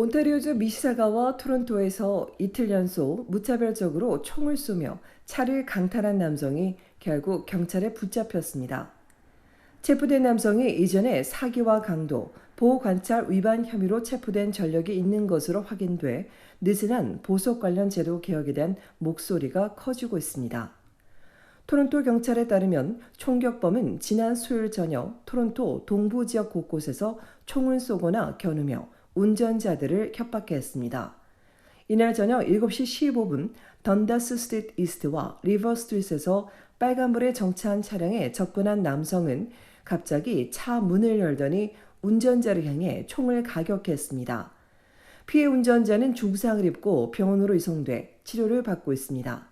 온타리오주 미시사가와 토론토에서 이틀 연속 무차별적으로 총을 쏘며 차를 강탈한 남성이 결국 경찰에 붙잡혔습니다. 체포된 남성이 이전에 사기와 강도, 보호관찰 위반 혐의로 체포된 전력이 있는 것으로 확인돼 느슨한 보석 관련 제도 개혁에 대한 목소리가 커지고 있습니다. 토론토 경찰에 따르면 총격범은 지난 수요일 저녁 토론토 동부 지역 곳곳에서 총을 쏘거나 겨누며 운전자들을 협박했습니다. 이날 저녁 7시 15분 던다스 스트리트 이스트와 리버 스트리트에서 빨간불에 정차한 차량에 접근한 남성은 갑자기 차 문을 열더니 운전자를 향해 총을 가격했습니다. 피해 운전자는 중상을 입고 병원으로 이송돼 치료를 받고 있습니다.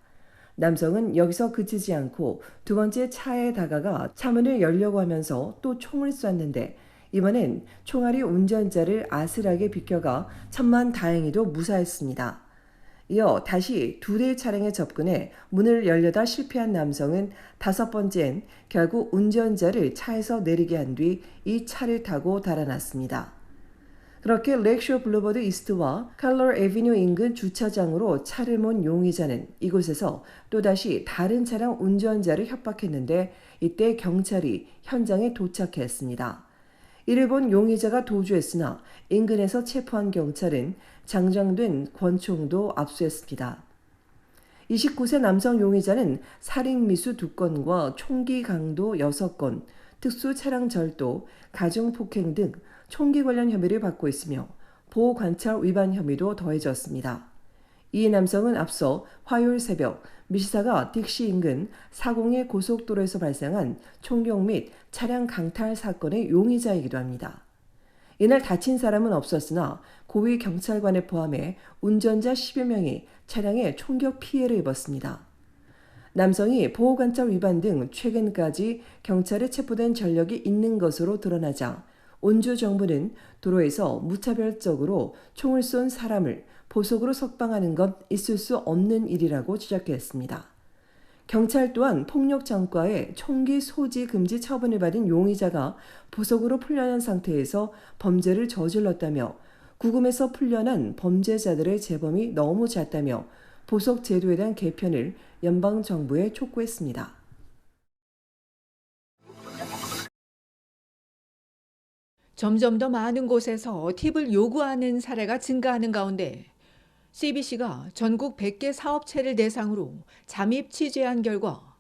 남성은 여기서 그치지 않고 두 번째 차에 다가가 차문을 열려고 하면서 또 총을 쐈는데 이번엔 총알이 운전자를 아슬하게 비껴가 천만 다행히도 무사했습니다. 이어 다시 두 대의 차량에 접근해 문을 열려다 실패한 남성은 다섯 번째엔 결국 운전자를 차에서 내리게 한 뒤 이 차를 타고 달아났습니다. 그렇게 렉쇼 블루버드 이스트와 칼러 에비뉴 인근 주차장으로 차를 몬 용의자는 이곳에서 또다시 다른 차량 운전자를 협박했는데 이때 경찰이 현장에 도착했습니다. 이를 본 용의자가 도주했으나 인근에서 체포한 경찰은 장정된 권총도 압수했습니다. 29세 남성 용의자는 살인 미수 2건과 총기 강도 6건, 특수 차량 절도, 가중 폭행 등 총기 관련 혐의를 받고 있으며 보호 관찰 위반 혐의도 더해졌습니다. 이 남성은 앞서 화요일 새벽 미시사가 딕시 인근 사공의 고속도로에서 발생한 총격 및 차량 강탈 사건의 용의자이기도 합니다. 이날 다친 사람은 없었으나 고위 경찰관을 포함해 운전자 10여 명이 차량에 총격 피해를 입었습니다. 남성이 보호관찰 위반 등 최근까지 경찰에 체포된 전력이 있는 것으로 드러나자 온주 정부는 도로에서 무차별적으로 총을 쏜 사람을 보석으로 석방하는 것 있을 수 없는 일이라고 지적했습니다. 경찰 또한 폭력 장과의 총기 소지 금지 처분을 받은 용의자가 보석으로 풀려난 상태에서 범죄를 저질렀다며 구금에서 풀려난 범죄자들의 재범이 너무 잦다며 보석 제도에 대한 개편을 연방 정부에 촉구했습니다. 점점 더 많은 곳에서 팁을 요구하는 사례가 증가하는 가운데 CBC가 전국 100개 사업체를 대상으로 잠입 취재한 결과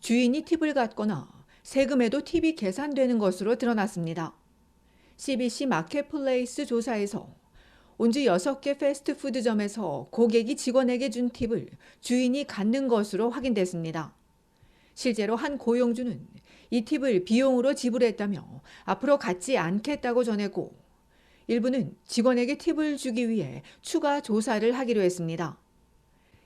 주인이 팁을 갖거나 세금에도 팁이 계산되는 것으로 드러났습니다. CBC 마켓플레이스 조사에서 온주 6개 패스트푸드점에서 고객이 직원에게 준 팁을 주인이 갖는 것으로 확인됐습니다. 실제로 한 고용주는 이 팁을 비용으로 지불했다며 앞으로 갖지 않겠다고 전했고 일부는 직원에게 팁을 주기 위해 추가 조사를 하기로 했습니다.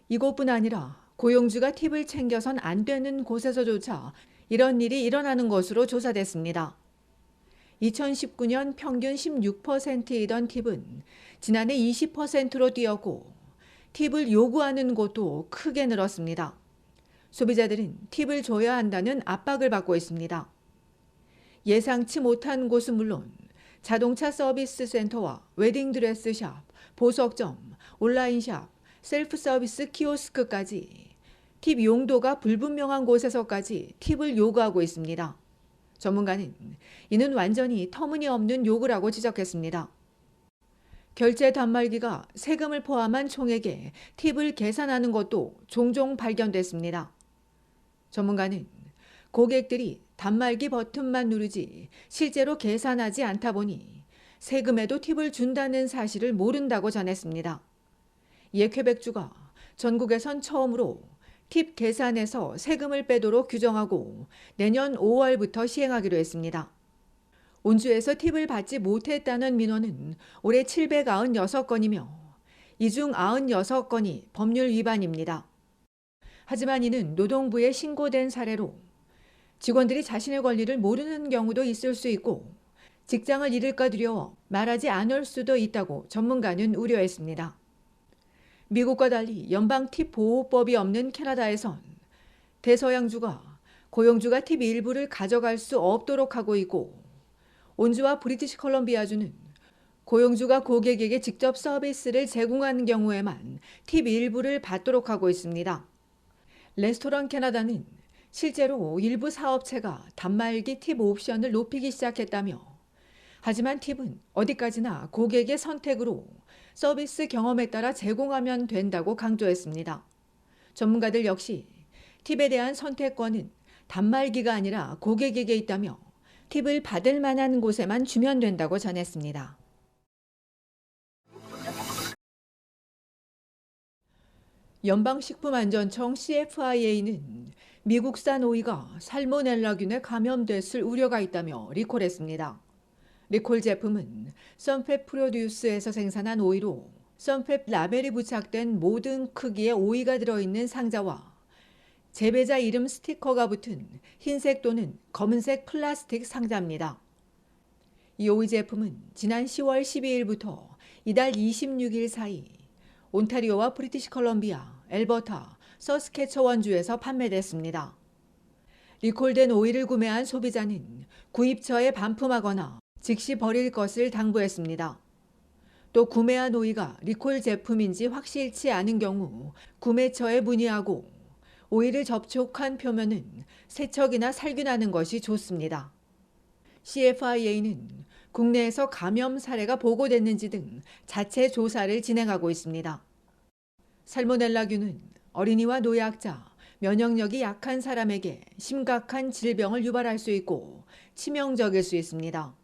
이것뿐 아니라 고용주가 팁을 챙겨선 안 되는 곳에서조차 이런 일이 일어나는 것으로 조사됐습니다. 2019년 평균 16%이던 팁은 지난해 20%로 뛰었고 팁을 요구하는 곳도 크게 늘었습니다. 소비자들은 팁을 줘야 한다는 압박을 받고 있습니다. 예상치 못한 곳은 물론 자동차 서비스 센터와 웨딩드레스 샵, 보석점, 온라인 샵, 셀프 서비스 키오스크까지 팁 용도가 불분명한 곳에서까지 팁을 요구하고 있습니다. 전문가는 이는 완전히 터무니없는 요구라고 지적했습니다. 결제 단말기가 세금을 포함한 총액에 팁을 계산하는 것도 종종 발견됐습니다. 전문가는 고객들이 단말기 버튼만 누르지 실제로 계산하지 않다 보니 세금에도 팁을 준다는 사실을 모른다고 전했습니다. 퀘벡주가 전국에선 처음으로 팁 계산에서 세금을 빼도록 규정하고 내년 5월부터 시행하기로 했습니다. 온주에서 팁을 받지 못했다는 민원은 올해 796건이며 이 중 96건이 법률 위반입니다. 하지만 이는 노동부에 신고된 사례로 직원들이 자신의 권리를 모르는 경우도 있을 수 있고 직장을 잃을까 두려워 말하지 않을 수도 있다고 전문가는 우려했습니다. 미국과 달리 연방 팁 보호법이 없는 캐나다에선 대서양주가 고용주가 팁 일부를 가져갈 수 없도록 하고 있고 온주와 브리티시 컬럼비아주는 고용주가 고객에게 직접 서비스를 제공하는 경우에만 팁 일부를 받도록 하고 있습니다. 레스토랑 캐나다는 실제로 일부 사업체가 단말기 팁 옵션을 높이기 시작했다며 하지만 팁은 어디까지나 고객의 선택으로 서비스 경험에 따라 제공하면 된다고 강조했습니다. 전문가들 역시 팁에 대한 선택권은 단말기가 아니라 고객에게 있다며 팁을 받을 만한 곳에만 주면 된다고 전했습니다. 연방식품안전청 CFIA는 미국산 오이가 살모넬라균에 감염됐을 우려가 있다며 리콜했습니다. 리콜 제품은 썬팹 프로듀스에서 생산한 오이로 썬팹 라벨이 부착된 모든 크기의 오이가 들어있는 상자와 재배자 이름 스티커가 붙은 흰색 또는 검은색 플라스틱 상자입니다. 이 오이 제품은 지난 10월 12일부터 이달 26일 사이 온타리오와 브리티시 컬럼비아, 엘버타, 서스케처원주에서 판매됐습니다. 리콜된 오이를 구매한 소비자는 구입처에 반품하거나 즉시 버릴 것을 당부했습니다. 또 구매한 오이가 리콜 제품인지 확실치 않은 경우 구매처에 문의하고 오이를 접촉한 표면은 세척이나 살균하는 것이 좋습니다. CFIA는 국내에서 감염 사례가 보고됐는지 등 자체 조사를 진행하고 있습니다. 살모넬라균은 어린이와 노약자, 면역력이 약한 사람에게 심각한 질병을 유발할 수 있고 치명적일 수 있습니다.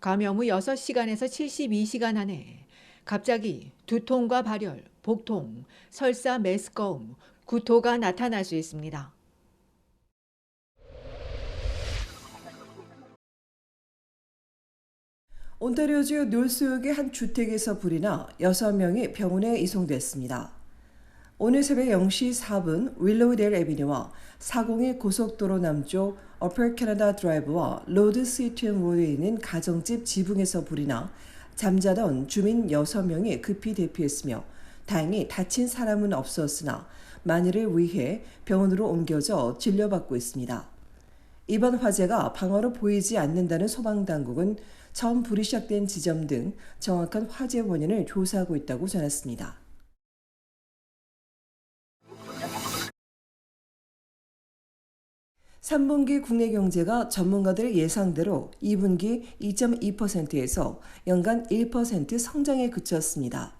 감염 후 6시간에서 72시간 안에 갑자기 두통과 발열, 복통, 설사, 메스꺼움, 구토가 나타날 수 있습니다. 온타리오주 놀스역의 한 주택에서 불이 나 6명이 병원에 이송됐습니다. 오늘 새벽 0시 4분 윌로우델 에비뉴와 401 고속도로 남쪽 어퍼 캐나다 드라이브와 로드 시트앤 로드에 있는 가정집 지붕에서 불이 나 잠자던 주민 6명이 급히 대피했으며 다행히 다친 사람은 없었으나 만일을 위해 병원으로 옮겨져 진료받고 있습니다. 이번 화재가 방어로 보이지 않는다는 소방당국은 처음 불이 시작된 지점 등 정확한 화재 원인을 조사하고 있다고 전했습니다. 삼분기 국내 경제가 전문가들 예상대로 2분기 2.2%에서 연간 1% 성장에 그쳤습니다.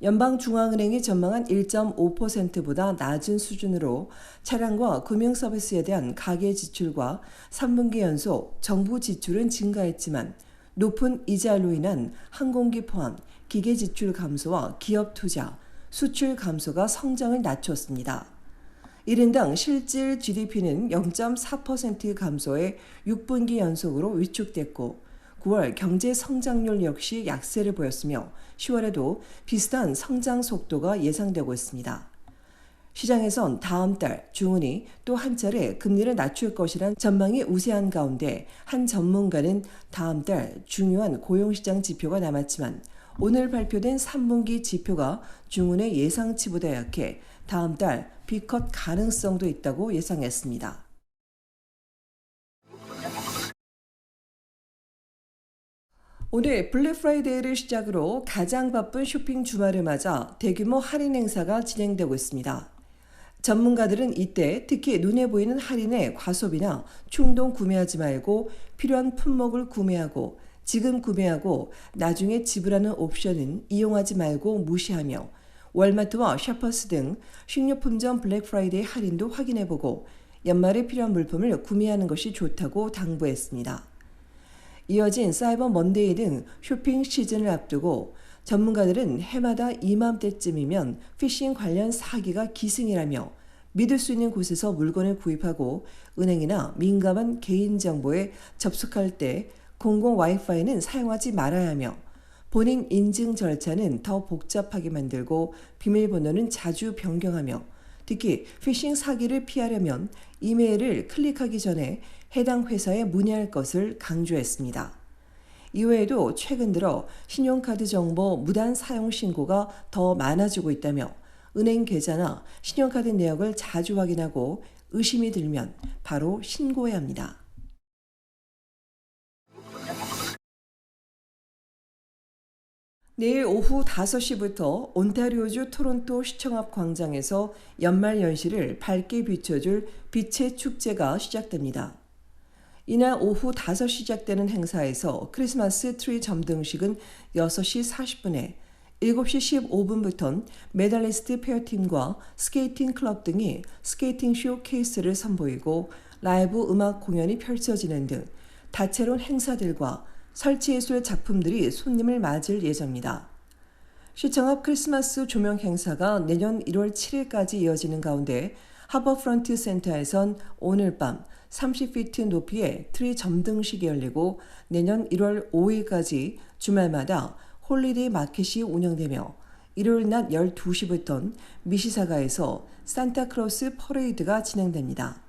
연방중앙은행이 전망한 1.5%보다 낮은 수준으로 차량과 금융 서비스에 대한 가계 지출과 3분기 연속 정부 지출은 증가했지만 높은 이자로 인한 항공기 포함 기계 지출 감소와 기업 투자, 수출 감소가 성장을 낮췄습니다. 1인당 실질 GDP는 0.4% 감소해 6분기 연속으로 위축됐고 9월 경제 성장률 역시 약세를 보였으며 10월에도 비슷한 성장 속도가 예상되고 있습니다. 시장에선 다음 달 중은이 또 한 차례 금리를 낮출 것이란 전망이 우세한 가운데 한 전문가는 다음 달 중요한 고용시장 지표가 남았지만 오늘 발표된 3분기 지표가 중은의 예상치보다 약해 다음 달 비컷 가능성도 있다고 예상했습니다. 오늘 블랙 프라이데이를 시작으로 가장 바쁜 쇼핑 주말을 맞아 대규모 할인 행사가 진행되고 있습니다. 전문가들은 이때 특히 눈에 보이는 할인에 과소비나 충동 구매하지 말고 필요한 품목을 구매하고 지금 구매하고 나중에 지불하는 옵션은 이용하지 말고 무시하며 월마트와 샤퍼스 등 식료품점 블랙 프라이데이 할인도 확인해보고 연말에 필요한 물품을 구매하는 것이 좋다고 당부했습니다. 이어진 사이버 먼데이 등 쇼핑 시즌을 앞두고 전문가들은 해마다 이맘때쯤이면 피싱 관련 사기가 기승이라며 믿을 수 있는 곳에서 물건을 구입하고 은행이나 민감한 개인정보에 접속할 때 공공 와이파이는 사용하지 말아야 하며 본인 인증 절차는 더 복잡하게 만들고 비밀번호는 자주 변경하며 특히 피싱 사기를 피하려면 이메일을 클릭하기 전에 해당 회사에 문의할 것을 강조했습니다. 이외에도 최근 들어 신용카드 정보 무단 사용 신고가 더 많아지고 있다며 은행 계좌나 신용카드 내역을 자주 확인하고 의심이 들면 바로 신고해야 합니다. 내일 오후 5시부터 온타리오주 토론토 시청 앞 광장에서 연말 연시를 밝게 비춰줄 빛의 축제가 시작됩니다. 이날 오후 5시 시작되는 행사에서 크리스마스 트리 점등식은 6시 40분에 7시 15분부턴 메달리스트 페어팀과 스케이팅 클럽 등이 스케이팅 쇼 케이스를 선보이고 라이브 음악 공연이 펼쳐지는 등 다채로운 행사들과 설치예술 작품들이 손님을 맞을 예정입니다. 시청 앞 크리스마스 조명 행사가 내년 1월 7일까지 이어지는 가운데 하버프런트 센터에선 오늘 밤 30피트 높이의 트리 점등식이 열리고 내년 1월 5일까지 주말마다 홀리데이 마켓이 운영되며 일요일 낮 12시부터 미시사가에서 산타크로스 퍼레이드가 진행됩니다.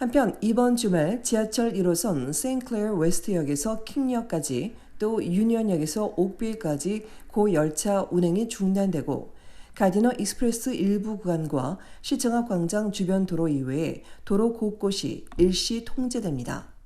한편 이번 주말 지하철 1호선 세인클레어 웨스트역에서 킹역까지 또 유니언역에서 옥빌까지 고 열차 운행이 중단되고 가디너 익스프레스 일부 구간과 시청 앞 광장 주변 도로 이외에 도로 곳곳이 일시 통제됩니다.